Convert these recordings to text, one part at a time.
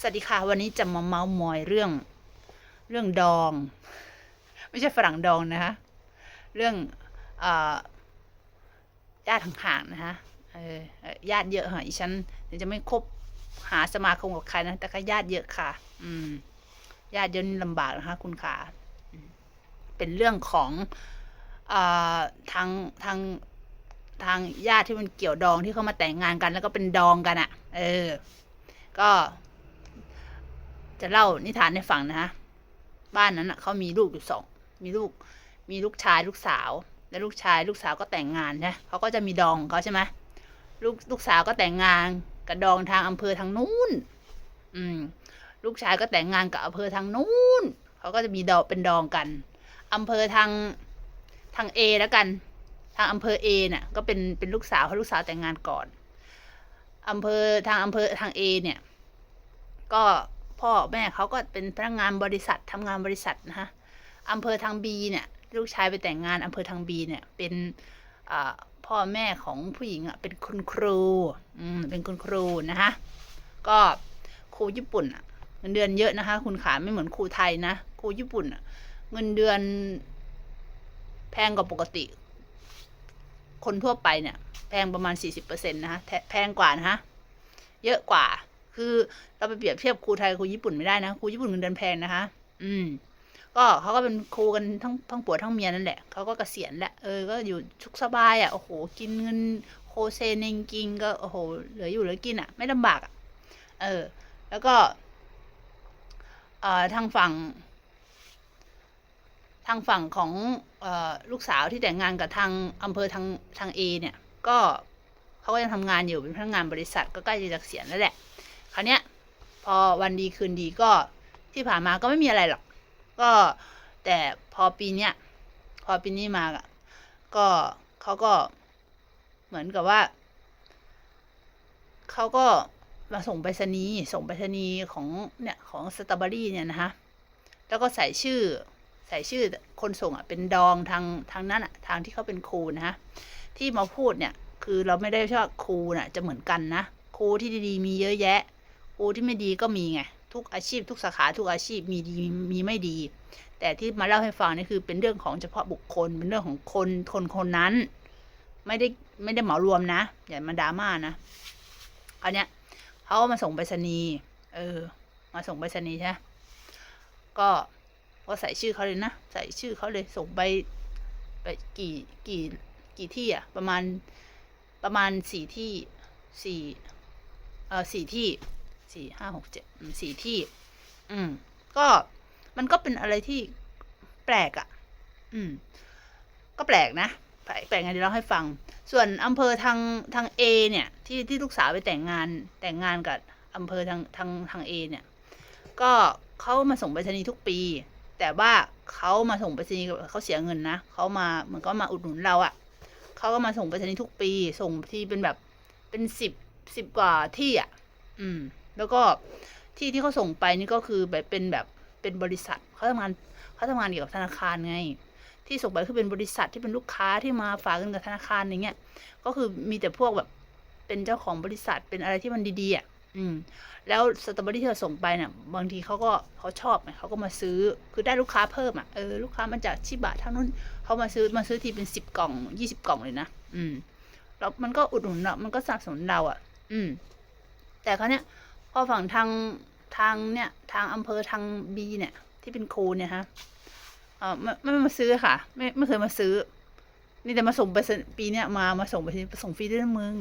สวัสดีค่ะ วันนี้จะมาเมาส์มอยเรื่อง เรื่องดอง ไม่ใช่ฝรั่งดองนะคะเรื่องอญาติห่างๆนะคะญาติเยอะค่ะอีฉันจะไม่คบหาสมาคมกับใครนะแต่ก็ญาติเยอะค่ะ อืมญาติเยอะนี่ลำบากนะคะคุณขาเป็นเรื่องของอทางทางทางญาติที่มันเกี่ยวดองที่เขามาแต่งงานกัน แล้วก็เป็นดองกันอะ่ะ เออ ก็ จะเล่านิทานให้ฟังนะฮะบ้านนั้นอะเขามีลูกอยู่สองมีลูก มีลูกชายลูกสาว แล้วลูกชายลูกสาวก็แต่งงานนะเขาก็จะมีดองเขาใช่ไหมลูกลูกสาวก็แต่งงานกับดองทางอำเภอทางนู้น อืม ลูกชายก็แต่งงานกับอำเภอทางนู้นเขาก็จะมีดองเป็นดองกันอำเภอทางทางเอแล้วกัน ทางอำเภอเอเนี่ยก็เป็นเป็นลูกสาวเพราะลูกสาวแต่งงานก่อนอำเภอทางอำเภอทางเอเนี่ย ก็ พ่อแม่เขาก็เป็นพนักงานบริษัททำงานบริษัทนะฮะอำเภอทางบีเนี่ย ลูกชายไปแต่งงานอำเภอทางบีเนี่ย เป็นพ่อแม่ของผู้หญิงอะเป็นคุณครูอืมเป็นคุณครูนะฮะก็ครูญี่ปุ่นอะเงินเดือนเยอะนะคะ คุณขาไม่เหมือนครูไทยนะครูญี่ปุ่นอะ เงินเดือนแพงกว่าปกติ คนทั่วไปเนี่ย แพงประมาณสี่สิบเปอร์เซ็นต์นะคะแทแพงกว่านะฮะเยอะกว่า คือเราไปเปรียบเทียบครูไทยครูญี่ปุ่นไม่ได้นะครูญี่ปุ่นเงินเดือนแพงนะคะ อืม ก็เขาก็เป็นครูกันทั้งทั้งผัวทั้งเมียนั่นแหละเขาก็เกษียณแล้วเออก็อยู่ชุกสบายอะโอ้โหกินเงินโคเซนเองกินก็โอ้โหเหลืออยู่เหลือกินอะ ไม่ลำบากอะ เออ แล้วก็เอ่อทางฝั่ง ทางฝั่งของเอ่อลูกสาวที่แต่งงานกับทางอำเภอทางทางเอเนี่ย ก็เขาก็ยังทำงานอยู่เป็นพนักงานบริษัทก็ใกล้จะเกษียณแล้วแหละ ราวเนี้ยพอวันดีคืนดีก็ที่ผ่านมาก็ไม่มีอะไรหรอก ก็แต่พอปีเนี้ยพอปีนี้มาก็เขาก็เหมือนกับว่าเขาก็มาส่งไปรษณีย์ส่งไปรษณีย์ของเนี่ยของสตรอเบอรี่เนี่ยนะฮะแล้วก็ใส่ชื่อใส่ชื่อคนส่งอะเป็นดองทางทางนั้นอะทางที่เขาเป็นครูนะฮะที่มาพูดเนี่ย คือเราไม่ได้ชอบครูน่ะจะเหมือนกันนะครูที่ดีๆมีเยอะแยะ ครูที่ไม่ดีก็มีไงทุกอาชีพ ทุกสาขาทุกอาชีพมีดีมีไม่ดี แต่ที่มาเล่าให้ฟังนี่คือเป็นเรื่องของเฉพาะบุคคล เป็นเรื่องของคนคนคนนั้น ไม่ได้ไม่ได้เหมารวมนะอย่ามาดราม่านะอันเนี้ยเขาก็มาส่งไปรษณีย์เออ มาส่งไปรษณีย์ใช่ก็ก็ใส่ชื่อเขาเลยนะใส่ชื่อเขาเลยส่งไปไปกี่กี่กี่ที่อะประมาณประมาณสี่ที่สี่เออสี่ที่ สี่ห้าหกเจ็ดสี่ที่ อืม ก็มันก็เป็นอะไรที่แปลกอะ่ะ อืม ก็แปลกนะแปลกไงเดี๋ยวเราให้ฟัง ส่วนอำเภอทางทางเอเนี่ย ที่ที่ลูกสาวไปแต่งงานแต่งงานกับอำเภอทางทางทางเอเนี่ย ก็เขามาส่งไปรษณีย์ทุกปี แต่ว่าเขามาส่งไปรษณีย์เขาเสียเงินนะเขามาเหมือนก็มาอุดหนุนเราอะ่ะเขาก็มาส่งไปรษณีย์ทุกปี ส่งที่เป็นแบบเป็นสิบสิบกว่าที่อะ อืม แล้วก็ที่ที่เขาส่งไปนี่ก็คือแบบเป็นแบบเป็นบริษัทเขาทำงานเขาทำงานเกี่ยวกับธนาคารไง ที่ส่งไปคือเป็นบริษัทที่เป็นลูกค้าที่มาฝากเงินกับธนาคารอย่างเงี้ยก็คือมีแต่พวกแบบเป็นเจ้าของบริษัทเป็นอะไรที่มันดีๆอะอืมแล้วสตรอเบอรี่ที่เราส่งไปเนี่ยบางทีเขาก็เขาชอบเขาก็มาซื้อคือได้ลูกค้าเพิ่มอะเออลูกค้ามาจากชิบะทานู้นเขามาซื้อมาซื้อทีเป็นสิบกล่องยี่สิบกล่องเลยนะอืมแล้วมันก็อุดหนุนเรามันก็สนับสนุนเราอะ อืม แต่เขาเนี้ย อฝั่งทางทางเนี่ยทางอำเภอทางบีเนี่ย ที่เป็นครูเนี่ยฮะเออไม่ไม่มาซื้อค่ะ ไม่ไม่เคยมาซื้อ นี่แต่มาส่งไปปีเนี้ยมามาส่งไปส่งฟรีด้วยนะมึง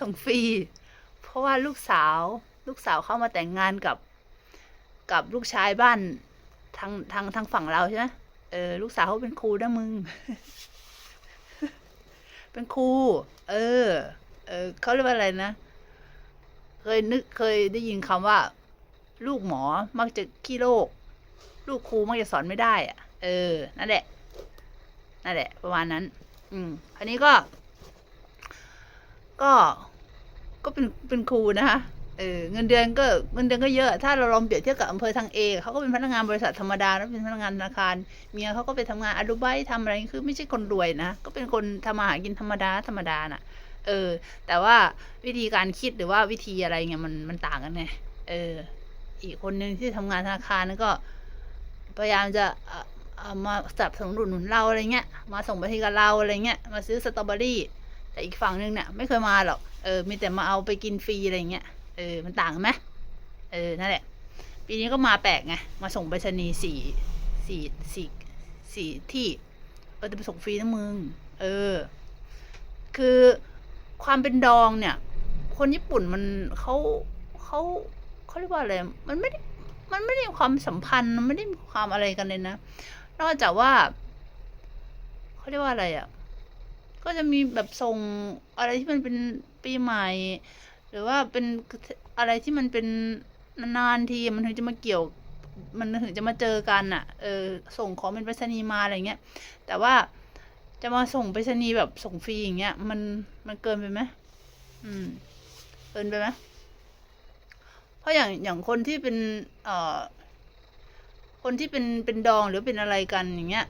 ส่งฟรีเพราะว่าลูกสาว ลูกสาวเข้ามาแต่งงานกับ กับลูกชายบ้านทางทางทางฝั่งเราใช่ไหมเออลูกสาวเขาเป็นครูนะมึง เป็นครูเออ เออเขาเรียกว่าอะไรนะ เคยนึกเคยได้ยินคำว่า ลูกหมอมักจะขี้โรคลูกครูมักจะสอนไม่ได้อะเออ นั่นแหละ นั่นแหละ ประมาณนั้น อืม อันนี้ก็ ก็ ก็เป็น เป็นครูนะคะ เออ เงินเดือนก็เงินเดือนก็เยอะ ถ้าเราลองเปรียบเทียบกับอำเภอทางเอเขาก็เป็นพนักงานบริษัทธรรมดาแล้วเป็นพนักงานธนาคาร เมียเขาก็ไปทำงานอดูไบทำอะไร คือไม่ใช่คนรวยนะ ก็เป็นคนทำมาหากินธรรมดา ธรรมดาน่ะ เออ แต่ว่าวิธีการคิดหรือว่าวิธีอะไรเงี้ยมันมันต่างกันไงเออ อีกคนนึงที่ทำงานธนาคารนั่นก็ พยายามจะเอามาสนับสนุนอุดหนุนเราอะไรเงี้ย มาส่งไปที่กับเราอะไรเงี้ย มาซื้อสตรอเบอรี่ แต่อีกฝั่งนึงเนี่ยไม่เคยมาหรอก เออ มีแต่มาเอาไปกินฟรีอะไรเงี้ย เออ มันต่างกันไหมเออ นั่นแหละ ปีนี้ก็มาแปลกไง มาส่งไปรษณีสี่สี่สี่สี่ที่ เออจะไปส่งฟรีนะมึง เออ คือ ความเป็นดองเนี่ย คนญี่ปุ่นมันเขาเขาเขาเรียกว่าอะไร มันไม่ได้มันไม่ได้มีความสัมพันธ์มันไม่ได้มีความอะไรกันเลยนะ นอกจากว่าเขาเรียกว่าอะไรอะ่ะ ก็จะมีแบบส่งอะไรที่มันเป็นปีใหม่ หรือว่าเป็นอะไรที่มันเป็นนานๆทีมันถึงจะมาเกี่ยว มันถึงจะมาเจอกันอะ่ะ เออ ส่งของเป็นไปรษณีย์มาอะไรเงี้ย แต่ว่าจะมาส่งไปรษณีย์แบบส่งฟรีอย่างเงี้ย มัน มันเกินไปไหมอืม เกินไปไหมเพราะอย่างอย่างคนที่เป็น เอ่อ คนที่เป็นเป็นดองหรือเป็นอะไรกันอย่างเงี้ย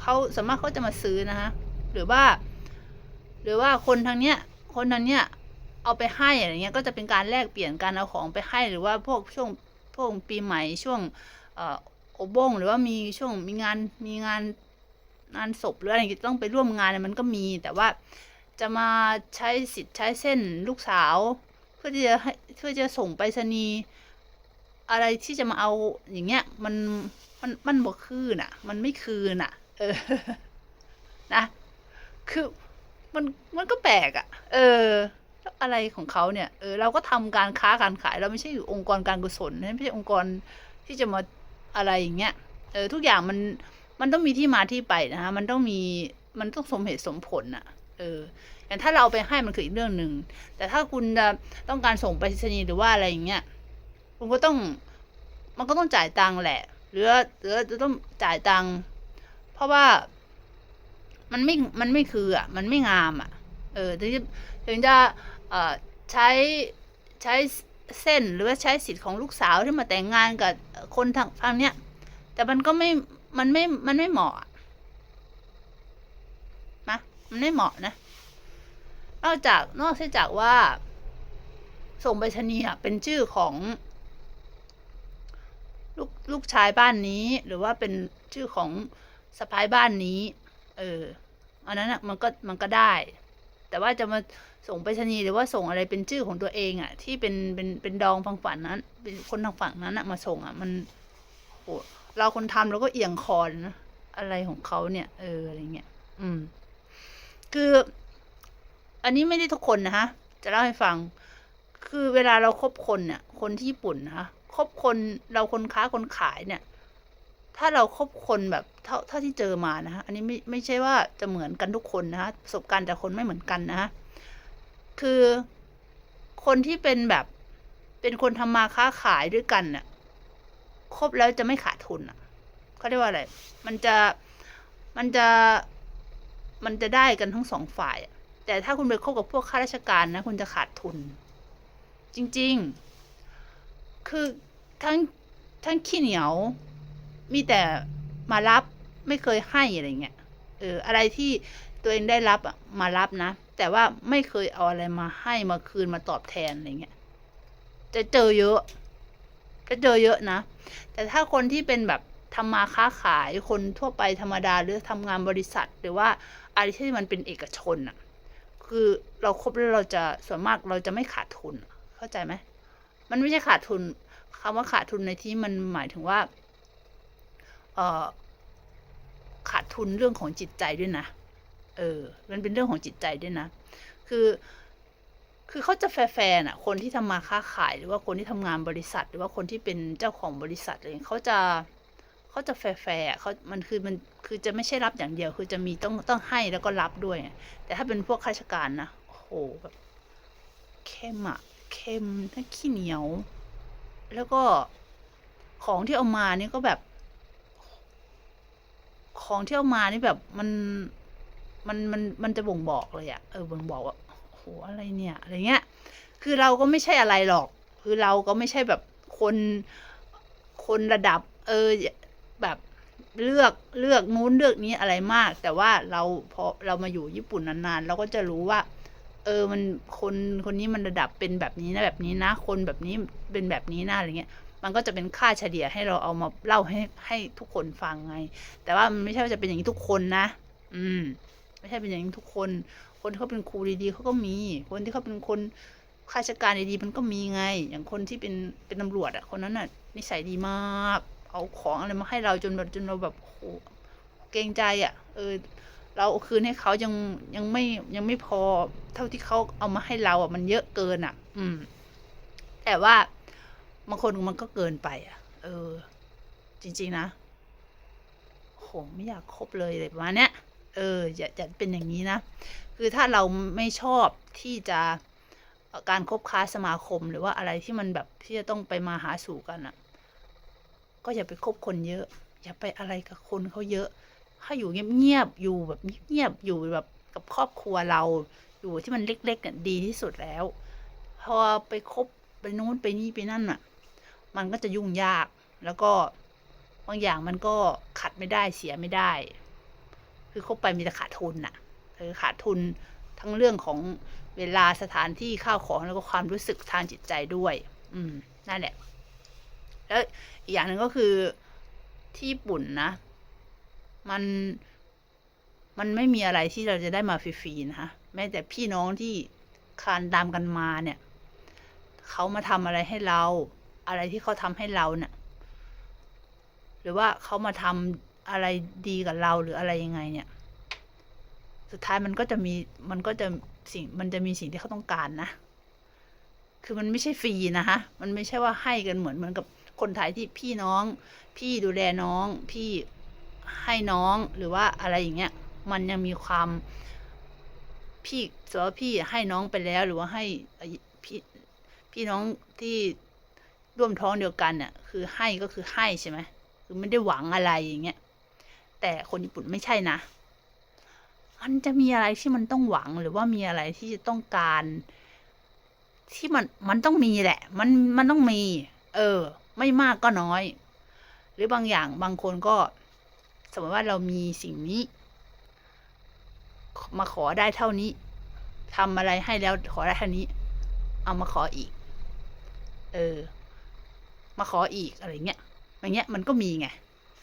เขาสามารถเขาจะมาซื้อนะฮะ หรือว่า หรือว่าคนทางเนี้ย คนทางเนี้ย เอาไปให้อะไรเงี้ย ก็จะเป็นการแลกเปลี่ยนการเอาของไปให้หรือว่าพวกช่วงพวกปีใหม่ช่วง เอ่อโอบงหรือว่ามีช่วงมีงานมีงานงานศพหรืออะไรอย่างเงี้ยต้องไปร่วมงานเนี่ยมันก็มีแต่ว่า จะมาใช้สิทธิ์ใช้เส้นลูกสาว เพื่อที่จะให้เพื่อจะส่งไปรษณีย์อะไรที่จะมาเอาอย่างเงี้ย มันมันมันบ่คืนอะ มันไม่คืนอะ เออ นะ คือมันมันก็แปลกอะ เอออะไรของเขาเนี่ย เออ เราก็ทำการค้าการขาย เราไม่ใช่อยู่องค์กรการกุศลไม่ใช่องค์กรที่จะมาอะไรอย่างเงี้ย เออ ทุกอย่างมัน มันต้องมีที่มาที่ไปนะฮะมันต้องมี มันต้องสมเหตุสมผลน่ะ เอออย่างถ้าเราไปให้มันคืออีกเรื่องหนึ่ง แต่ถ้าคุณต้องการส่งไปรษณีย์หรือว่าอะไรอย่างเงี้ย คุณก็ต้อง มันก็ต้องจ่ายตังค์แหละ หรือหรือจะต้องจ่ายตังค์เพราะว่ามันไม่ มันไม่คืออะ มันไม่งามอะ เออ ถึงจะถึงจะเอ่อใช้ใช้เส้นหรือว่าใช้สิทธิ์ของลูกสาวที่มาแต่งงานกับคนทางทางเนี้ย แต่มันก็ไม่ มันไม่ มันไม่เหมาะ มันไม่เหมาะนะ นอกจากนอกจากว่า ส่งไปรษณีย์อะเป็นชื่อของ ลูกลูกชายบ้านนี้ หรือว่าเป็นชื่อของสะพ้ายบ้านนี้ เออ อันนั้นอะมันก็มันก็ได้ แต่ว่าจะมาส่งไปรษณีย์หรือว่าส่งอะไรเป็นชื่อของตัวเองอะที่เป็นเป็นเป็นดองฝั่งฝันนั้น เป็นคนทางฝั่งนั้นอะมาส่งอะมันโหเราคนทำเราก็เอียงคอนะอะไรของเขาเนี่ย เอออะไรเงี้ย อืม คืออันนี้ไม่ได้ทุกคนนะฮะ จะเล่าให้ฟัง คือเวลาเราคบคนเนี่ย คนที่ญี่ปุ่นนะคะคบคนเราคนค้าคนขายเนี่ย ถ้าเราคบคนแบบเท่าเท่าที่เจอมานะฮะ อันนี้ไม่ไม่ใช่ว่าจะเหมือนกันทุกคนนะฮะ ประสบการณ์แต่คนไม่เหมือนกันนะฮะ คือคนที่เป็นแบบเป็นคนทำมาค้าขายด้วยกันเนี่ยคบแล้วจะไม่ขาดทุนอะเขาเรียกว่าอะไร มันจะมันจะ มันจะได้กันทั้งสองฝ่าย แต่ถ้าคุณไปคบกับพวกข้าราชการนะ คุณจะขาดทุน จริง ๆ คือทั้งทั้งขี้เหนียว มีแต่มารับไม่เคยให้อะไรเงี้ย เออ อะไรที่ตัวเองได้รับอะมารับนะ แต่ว่าไม่เคยเอาอะไรมาให้มาคืนมาตอบแทนอะไรเงี้ย จะเจอเยอะ จะเจอเยอะนะ แต่ถ้าคนที่เป็นแบบ ทำมาค้าขายคนทั่วไปธรรมดาหรือทำงานบริษัท หรือว่าอะไรที่มันเป็นเอกชนอะคือเราครบแล้วเราจะส่วนมากเราจะไม่ขาดทุน เข้าใจไหมมันไม่ใช่ขาดทุนคำว่าขาดทุนในที่มันหมายถึงว่าเออขาดทุนเรื่องของจิตใจด้วยนะเออ มันเป็นเรื่องของจิตใจด้วยนะ คือ คือเขาจะแฟร์ๆน่ะ คนที่ทำมาค้าขาย หรือว่าคนที่ทำงานบริษัท หรือว่าคนที่เป็นเจ้าของบริษัทอะไรเขาจะ เขาจะแฟร์เขามันคือมันคือจะไม่ใช่รับอย่างเดียว คือจะมีต้องต้องให้แล้วก็รับด้วย แต่ถ้าเป็นพวกข้าราชการนะโอ้โหแบบเข้มอะเข้มทั้งขี้เหนียว แล้วก็ของที่เอามานี่ก็แบบ ของที่เอามานี่แบบมันมันมันมันจะบ่งบอกเลยอะเออบ่งบอกว่าโอ้โหอะไรเนี่ยอะไรเงี้ย คือเราก็ไม่ใช่อะไรหรอก คือเราก็ไม่ใช่แบบคนคนระดับ เออ แบบเลือกเลือกนู้นเลือกนี้อะไรมาก แต่ว่าเราพอเรามาอยู่ญี่ปุ่นนานๆ เราก็จะรู้ว่าเอเออมันคนคนนี้มันระดับเป็นแบบนี้นะแบบนี้นะ คนแบบนี้เป็นแบบนี้นะอะไรเงี้ยมันก็จะเป็นค่าเฉลี่ยให้เราเอามาเล่าให้ให้ทุกคนฟังไง แต่ว่ามันไม่ใช่ว่าจะเป็นอย่างนี้ทุกคนนะ อืม ไม่ใช่เป็นอย่างนี้ทุกคน คนที่เขาเป็นครูดีๆเขาก็มี คนที่เขาเป็นคนข้าราชการดีๆมันก็มีไง อย่างคนที่เป็นเป็นตำรวจอะคนนั้นน่ะนิสัยดีมาก เอาของอะไรมาให้เราจนแบบจนเราแบบโอ้โหเกรงใจอะเออ เราคืนให้เขายังยังไม่ยังไม่พอเท่าที่เขาเอามาให้เราอะ มันเยอะเกินอะ อืม แต่ว่าบางคนมันก็เกินไปอะ เออ จริง ๆ นะโหไม่อยากคบเลยเลยประมาณเนี้ยเอออย่าอย่าเป็นอย่างนี้นะ คือถ้าเราไม่ชอบที่จะการคบค้าสมาคมหรือว่าอะไรที่มันแบบที่จะต้องไปมาหาสู่กันอะ ก็อย่าไปคบคนเยอะ อย่าไปอะไรกับคนเขาเยอะถ้าอยู่เงียบๆอยู่แบบเงียบๆอยู่แบบกับครอบครัวเรา อยู่ที่มันเล็กๆเนี่ยดีที่สุดแล้ว พอไปคบไปนู้นไปนี่ไปนั่นอะ มันก็จะยุ่งยากแล้วก็บางอย่างมันก็ขัดไม่ได้เสียไม่ได้ คือคบไปมีแต่ขาดทุนน่ะเออขาดทุนทั้งเรื่องของเวลาสถานที่ข้าวของแล้วก็ความรู้สึกทางจิตใจด้วย อืมนั่นแหละ แล้วอีกอย่างหนึ่งก็คือที่ญี่ปุ่นนะ มันมันไม่มีอะไรที่เราจะได้มาฟรีๆนะคะแม้แต่พี่น้องที่คานตามกันมาเนี่ยเขามาทำอะไรให้เรา อะไรที่เขาทำให้เราเนี่ยหรือว่าเขามาทำอะไรดีกับเราหรืออะไรยังไงเนี่ย สุดท้ายมันก็จะมีมันก็จะสิ่งมันจะมีสิ่งที่เขาต้องการนะ คือมันไม่ใช่ฟรีนะคะมันไม่ใช่ว่าให้กันเหมือนเหมือนกับ คนไทยที่พี่น้อง พี่ดูแลน้อง พี่ให้น้องหรือว่าอะไรอย่างเงี้ย มันยังมีความ พี่สว่าพี่ให้น้องไปแล้วหรือว่าให้พี่พี่น้องที่ร่วมท้องเดียวกันเนี่ยคือให้ก็คือให้ใช่ไหมคือไม่ได้หวังอะไรอย่างเงี้ยแต่คนญี่ปุ่นไม่ใช่นะ มันจะมีอะไรที่มันต้องหวังหรือว่ามีอะไรที่จะต้องการ ที่มันมันต้องมีแหละ มันมันต้องมี เออ ไม่มากก็น้อย หรือบางอย่างบางคนก็ สมมติว่าเรามีสิ่งนี้ มาขอได้เท่านี้ทำอะไรให้แล้วขอได้เท่านี้ เอามาขออีก เออ มาขออีกอะไรเงี้ยอย่างเงี้ยมันก็มีไง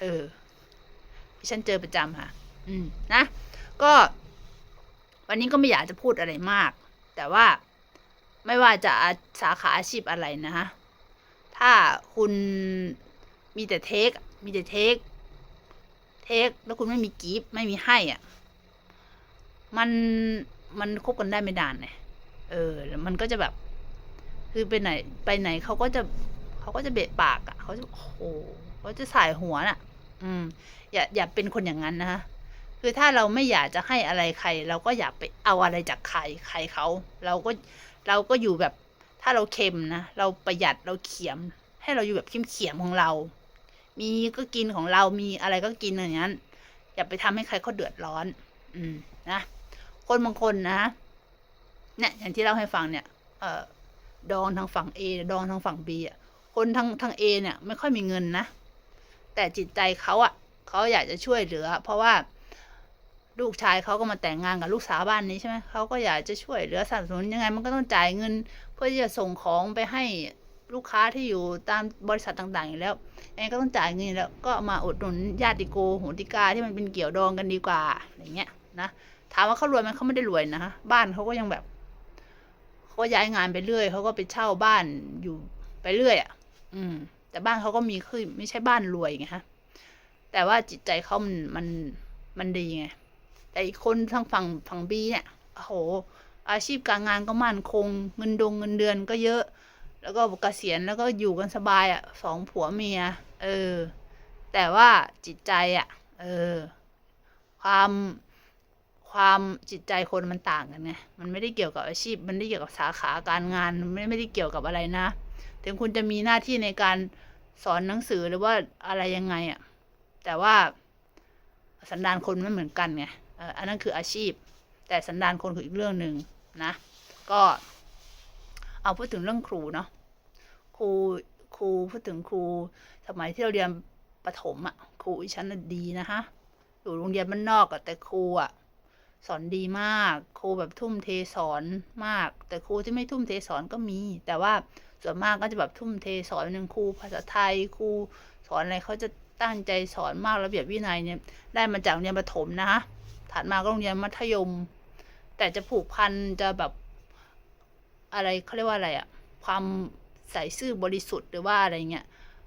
เออที่ฉันเจอประจำค่ะ อืม นะ ก็ วันนี้ก็ไม่อยากจะพูดอะไรมาก แต่ว่าไม่ว่าจะสาขาอาชีพอะไรนะฮะ ถ้าคุณมีแต่เทค มีแต่เทค เทค แล้วคุณไม่มีกีฟไม่มีให้อะ มันมันคบกันได้ไม่นานไงเออ แล้วมันก็จะแบบ คือไปไหน ไปไหนเขาก็จะเขาก็จะเบะปากอะเขาจะโอ้โหเขาจะสายหัวน่ะ อืม อย่าอย่าเป็นคนอย่างนั้นนะคะคือถ้าเราไม่อยากจะให้อะไรใคร เราก็อย่าไปเอาอะไรจากใครใครเขา เราก็เราก็อยู่แบบ ถ้าเราเค็มนะ เราประหยัดเราเขียม ให้เราอยู่แบบเขียมเขียมของเรา มีก็กินของเรามีอะไรก็กินอย่างนั้น อย่าไปทำให้ใครเขาเดือดร้อน อืมนะคนบางคนนะเนี่ยอย่างที่เล่าให้ฟังเนี่ย เอ่อดองทางฝั่ง A ดองทางฝั่ง B อะ คนทางทาง A เนี่ย ไม่ค่อยมีเงินนะ แต่จิตใจเขาอะเขาอยากจะช่วยเหลือ เพราะว่า ลูกชายเขาก็มาแต่งงานกับลูกสาวบ้านนี้ใช่ไหมเขาก็อยากจะช่วยเหลือสนับสนุนยังไงมันก็ต้องจ่ายเงิน เพื่อที่จะส่งของไปให้ลูกค้าที่อยู่ตามบริษัทต่างๆอยู่แล้วยังไงก็ต้องจ่ายเงินแล้วก็มาอุดหนุนญาติโกโหติกาที่มันเป็นเกี่ยวดองกันดีกว่าอย่างเงี้ยนะถามว่าเขารวยไหมเขาไม่ได้รวยนะฮะบ้านเขาก็ยังแบบเขาย้ายงานไปเรื่อยเขาก็ไปเช่าบ้านอยู่ไปเรื่อยอะ อืม แต่บ้านเขาก็มีคือไม่ใช่บ้านรวยไงฮะแต่ว่าจิตใจเขามันมันมันดีไง แต่อีกคนทางฝั่งฝั่งบีเนี่ยโอ้โห อาชีพการงานก็มั่นคง เงินดงเงินเดือนก็เยอะ แล้วก็เกษียณแล้วก็อยู่กันสบายอะสองผัวเมีย เออ แต่ว่าจิตใจอะ เออ ความความจิตใจคนมันต่างกันไง มันไม่ได้เกี่ยวกับอาชีพ มันไม่ได้เกี่ยวกับสาขาการงาน มันไม่ไม่ได้เกี่ยวกับอะไรนะ ถึงคุณจะมีหน้าที่ในการสอนหนังสือหรือว่าอะไรยังไงอะ แต่ว่าสันดานคนไม่เหมือนกันไง อันนั้นคืออาชีพ แต่สันดานคนคืออีกเรื่องหนึ่งนะ ก็เอาพูดถึงเรื่องครูเนาะครูครูพูดถึงครูสมัยที่เราเรียนประถมอะ่ะครูอีชั้นดีนะคะอยู่โรงเรียนบ้านนอกอะแต่ครูอะ่ะสอนดีมาก ครูแบบทุ่มเทสอนมาก แต่ครูที่ไม่ทุ่มเทสอนก็มี แต่ว่าส่วนมากก็จะแบบทุ่มเทสอนหนึ่งครูภาษาไทยครูสอนอะไรเขาจะตั้งใจสอนมากระเบียบวินัยเนี่ยได้มาจากโรงเรียนประถมนะคะ ถัดมาก็โรงเรียนมัธยม แต่จะผูกพันจะแบบอะไรเขาเรียกว่าอะไรอะความใส่ซื่อบริสุทธิ์หรือว่าอะไรเงี้ย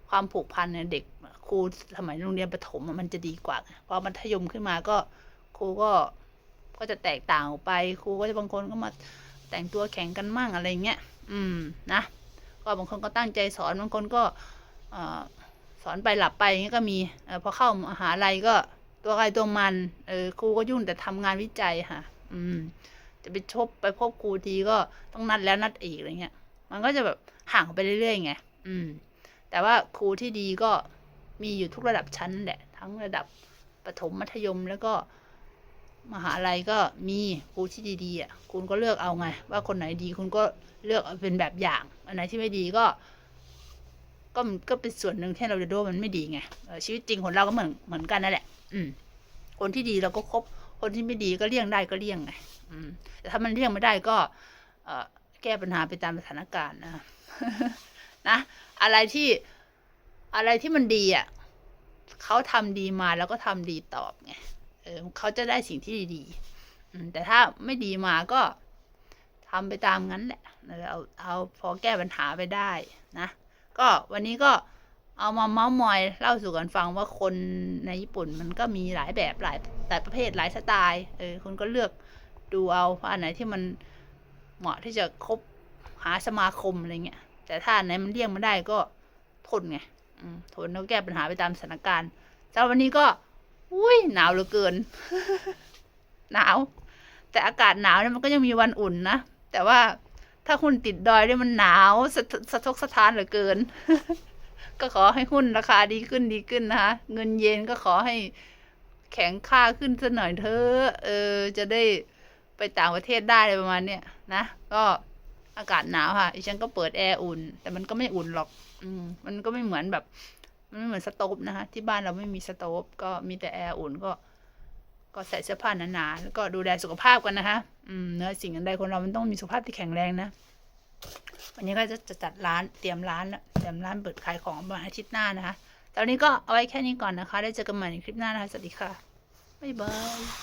ความผูกพันเนี่ยเด็กครูสมัยโรงเรียนประถมมันจะดีกว่าพอมัธยมขึ้นมาก็ครูก็ก็จะแตกต่างออกไปครูก็จะบางคนก็มาแต่งตัวแข่งกันมั่งอะไรเงี้ยอืมนะก็บางคนก็ตั้งใจสอนบางคนก็อสอนไปหลับไปอย่างเงี้ยก็มีออพอเข้ามหาลัยก็ ตัวใครตัวมัน เออครูก็ยุ่งแต่ทำงานวิจัยค่ะ อืม จะไปชบไปพบครูทีก็ต้องนัดแล้วนัดอีกอะไรเงี้ย มันก็จะแบบห่างไปเรื่อยๆไง อืม แต่ว่าครูที่ดีก็มีอยู่ทุกระดับชั้นแหละ ทั้งระดับประถมมัธยมแล้วก็มหาลัยก็มีครูที่ดีๆอะ คุณก็เลือกเอาไง ว่าคนไหนดีคุณก็เลือกเอาเป็นแบบอย่าง อันไหนที่ไม่ดีก็ ก็ก็เป็นส่วนหนึ่งที่เราจะดูมันไม่ดีไงชีวิตจริงของเราก็เหมือนเหมือนกันนั่นแหละ อืม คนที่ดีเราก็คบ คนที่ไม่ดีก็เลี่ยงได้ก็เลี่ยงไงอืม แต่ถ้ามันเลี่ยงไม่ได้ก็ เอแก้ปัญหาไปตามสถานการณ์นะนะอะไรที่อะไรที่มันดีอะเขาทำดีมาแล้วก็ทำดีตอบไงเออเขาจะได้สิ่งที่ดีๆแต่ถ้าไม่ดีมาก็ทำไปตามงั้นแหละ เอาเอาพอแก้ปัญหาไปได้นะ ก็วันนี้ก็ เอามาเมาส์มอยเล่าสู่กันฟังว่าคนในญี่ปุ่นมันก็มีหลายแบบหลายหลายประเภทหลายสไตล์เออคุณก็เลือกดูเอาว่าอันไหนที่มันเหมาะที่จะคบหาสมาคมอะไรเงี้ยแต่ถ้าอันไหนมันเลี่ยงไม่ได้ก็ทนไงทนแล้วแก้ปัญหาไปตามสถานการณ์สำหรับวันนี้ก็ อุ้ยหนาวเหลือเกิน หนาว แต่อากาศหนาวเนี่ยมันก็ยังมีวันอุ่นนะ แต่ว่าถ้าคุณติดดอยเนี่ยมันหนาวสะสะทกสะท้านเหลือเกิน ก็ขอให้หุ้นราคาดีขึ้นดีขึ้นนะคะเงินเยนก็ขอให้แข็งค่าขึ้นสักหน่อยเถอะเออจะได้ไปต่างประเทศได้อะไรประมาณเนี้ยนะก็อากาศหนาวค่ะดิฉันก็เปิดแอร์อุ่น แต่มันก็ไม่อุ่นหรอก อืมมันก็ไม่เหมือนแบบมันไม่เหมือนสโต๊ฟนะคะที่บ้านเราไม่มีสโต๊ฟก็มีแต่แอร์อุ่นก็ ก็ใส่เสื้อผ้าหนาๆแล้วก็ดูแลสุขภาพกันนะคะอืมเนื้อสิ่งอันใดคนเรามันต้องมีสุขภาพที่แข็งแรงนะ วันนี้ก็จะจะจัดร้านเตรียมร้านเตรียมร้านเปิดขายของวันอาทิตย์หน้านะคะตอนนี้ก็เอาไว้แค่นี้ก่อนนะคะ ได้เจอกันใหม่ในคลิปหน้านะคะ สวัสดีค่ะ บ๊ายบาย